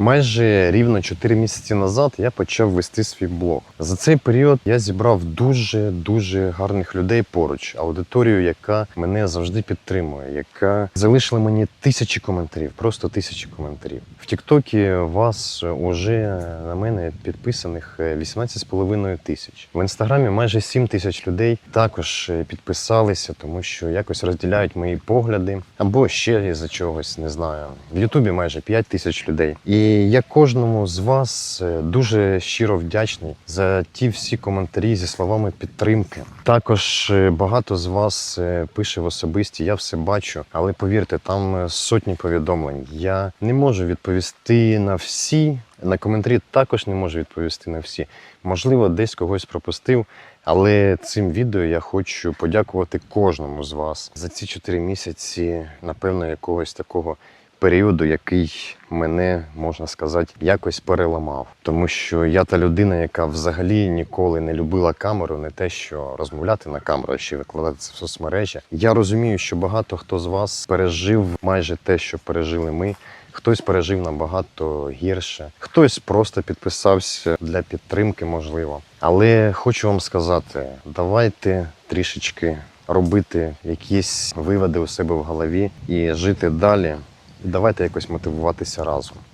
Майже рівно 4 місяці назад я почав вести свій блог. За цей період я зібрав дуже дуже гарних людей поруч, аудиторію, яка мене завжди підтримує, яка залишила мені тисячі коментарів, просто тисячі коментарів. В Тіктокі вас уже на мене підписаних 18,5 тисяч. В інстаграмі майже 7 тисяч людей також підписалися, тому що якось розділяють мої погляди або ще за чогось не знаю. В Ютубі майже 5 тисяч людей. І я кожному з вас е, дуже щиро вдячний за ті всі коментарі зі словами підтримки. Також е, багато з вас е, пише в особисті, я все бачу, але повірте, там сотні повідомлень. Я не можу відповісти на всі. На коментарі також не можу відповісти на всі. Можливо, десь когось пропустив, але цим відео я хочу подякувати кожному з вас за ці чотири місяці, напевно, якогось такого періоду, який мене можна сказати якось переламав. Тому що я та людина, яка взагалі ніколи не любила камеру, не те, що розмовляти на камеру, а ще викладати це в соцмережі. Я розумію, що багато хто з вас пережив майже те, що пережили ми. Хтось пережив набагато гірше, хтось просто підписався для підтримки, можливо. Але хочу вам сказати: давайте трішечки робити якісь виводи у себе в голові і жити далі. Давайте якось мотивуватися разом.